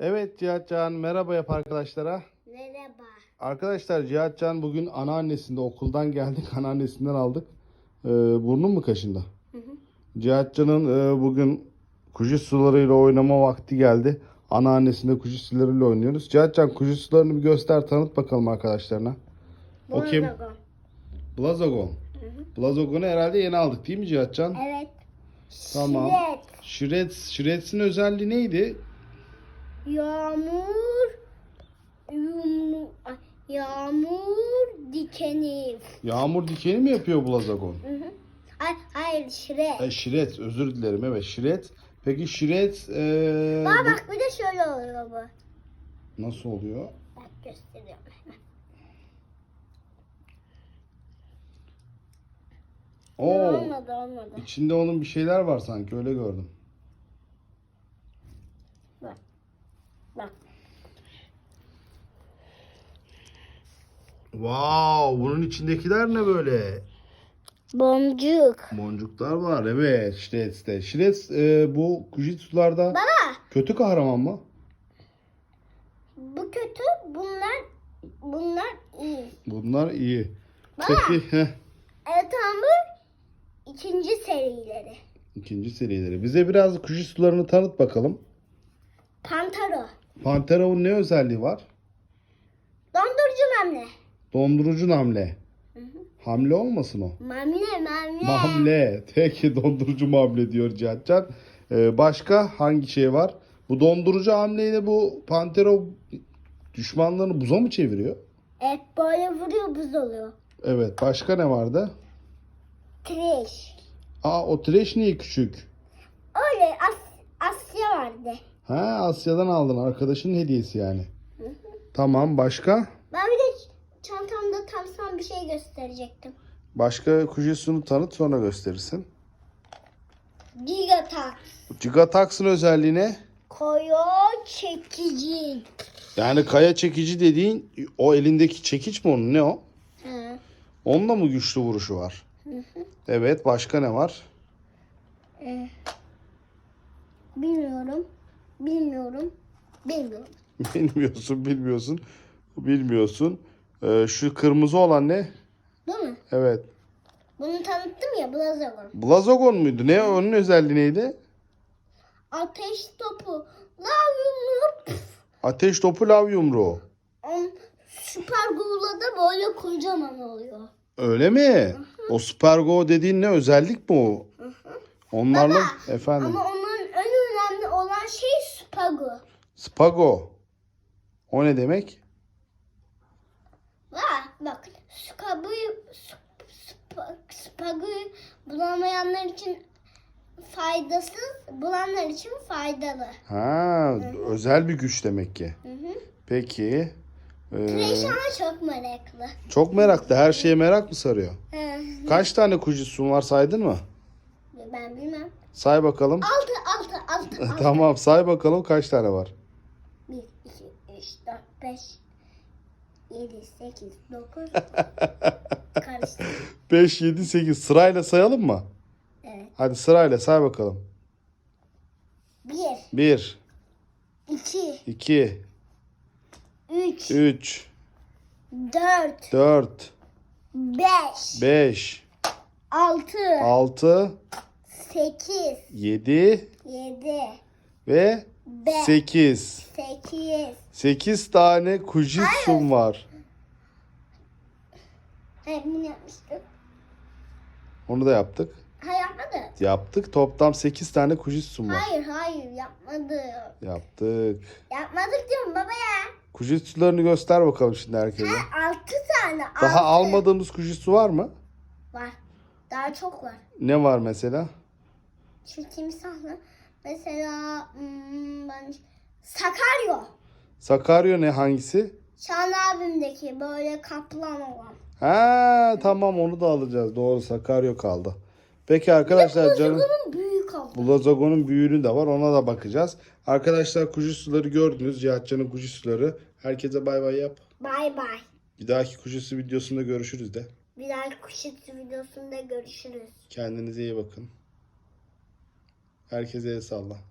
Evet Cihatcan merhaba yap arkadaşlara. Merhaba. Arkadaşlar Cihatcan bugün anneannesinde okuldan geldik. Anneannesinden aldık. Ee, burnun mu kaşındı? Cihatcan'ın e, bugün kuş sularıyla oynama vakti geldi. Anneannesinde kuş sularıyla oynuyoruz. Cihatcan kuş sularını bir göster tanıt bakalım arkadaşlarına. O kim? Bonzagon. Blazagon. Blazagon'u herhalde yeni aldık değil mi Cihatcan? Evet. Tamam. Şiret. Shreds. Shreds'in özelliği neydi? Yağmur. Yumru, yağmur dikeni. Yağmur dikeni mi yapıyor Blazagon? Hı hı. Ay, hayır şiret. E, Şiret özür dilerim evet Şiret. Peki Şiret e, Aa, bak bir de şöyle oluyor bu. bu- nasıl oluyor? Bak gösteriyorum. hemen. Oo, Olmadı olmadı. içinde onun bir şeyler var sanki öyle gördüm. Bak. Bak. Wow, bunun içindekiler ne böyle? Boncuk. Boncuklar var evet Shred'de. Shred e, bu Kujitsu'larda Baba kötü kahraman mı? bu kötü bunlar bunlar iyi. Bunlar iyi. Baba Peki heh, evet ama ikinci serileri. ikinci serileri. Bize biraz Kujitsu'larını tanıt bakalım. Pantaro. Panterav'ın ne özelliği var? Dondurucu memle. Dondurucu hamle. Hamle olmasın o? Mamle mamle. Mamle. Peki dondurucu mamle diyor Cihatcan. Ee, başka hangi şey var? Bu dondurucu hamleyle bu Pantero düşmanlarını buza mı çeviriyor? Evet böyle vuruyor buz oluyor. Evet. Başka ne vardı? Trash. Aa o Thresh niye küçük? Öyle As Asya vardı. Ha Asya'dan aldın. Arkadaşının hediyesi yani. Tamam. Başka? Ben bir de ç- tam bir şey gösterecektim. Başka Kujitsu'nu tanıt sonra gösterirsin. Gigatax. Gigatax'ın özelliği ne? Koyu çekici. Yani kaya çekici dediğin o elindeki çekiç mi onun? Ne o? Hı. Onunla mı güçlü vuruşu var? Evet. Başka ne var? Ee, bilmiyorum. Bilmiyorum. Bilmiyorum. Bilmiyorsun, bilmiyorsun, bilmiyorsun. Ee, şu kırmızı olan ne? Değil mi? Evet. Bunu tanıttım ya Blazagon. Blazagon muydu? Ne? Onun özelliği neydi? Ateş topu. Lavyumlu. Ateş topu lav yumruğu. On süper Google'da da böyle kocaman oluyor. Öyle mi? O Supergo dediğin ne? Özellik mi o? Onlarla Baba, efendim. Ama onun en önemli olan şey Spago. Spago. O ne demek? Bak bak Spago'yu Sp- Spago'yu bulamayanlar için faydasız, bulanlar için faydalı. Ha, özel bir güç demek ki. Hı hı. Peki. Ee, Kreş ama çok meraklı. çok meraklı. Her şeye merak mı sarıyor? Hı. Kaç tane Kujitsu'un var saydın mı? Ben bilmem. Say bakalım. Altı, altı, altı, altı. tamam say bakalım kaç tane var. 1, 2, 3, 4, 5, 7, 8, 9. Karıştı. 5, 7, 8 sırayla sayalım mı? Evet. Hadi sırayla say bakalım. 1, 1, 2, 2, 3, 3, 4, 4, 5, 5, 6, 6, 8, 7 7, ve 5, 8. 8. 8 tane Kujitsu'm var. Hayır bunu yapmıştık. Onu da yaptık. Hayır yapmadı. Yaptık. Toplam 8 tane Kujitsu'm var. Hayır hayır yapmadı. Yaptık. Yapmadık diyorum baba ya. Kujitsu'larını göster bakalım şimdi herkese. Ha, 6 tane. Daha altı. almadığımız Kujitsu var mı? Var. Daha çok var. Ne var mesela? Şu timsahlı. Mesela hmm, ben Sakaryo. Sakaryo ne hangisi? Şan abimdeki böyle kaplan olan. Ha tamam onu da alacağız. Doğru Sakaryo kaldı. Peki arkadaşlar canım Bunun büyük oldu. Blazagon'un büyüğünü de var. Ona da bakacağız. Arkadaşlar Kujitsu'ları gördünüz. Cihatcan'ın Kujitsu'ları. Herkese bay bay yap. Bay bay. Bir dahaki Kujitsu videosunda görüşürüz de. Bir dahaki kuşatı videosunda görüşürüz. Kendinize iyi bakın. Herkese el salla.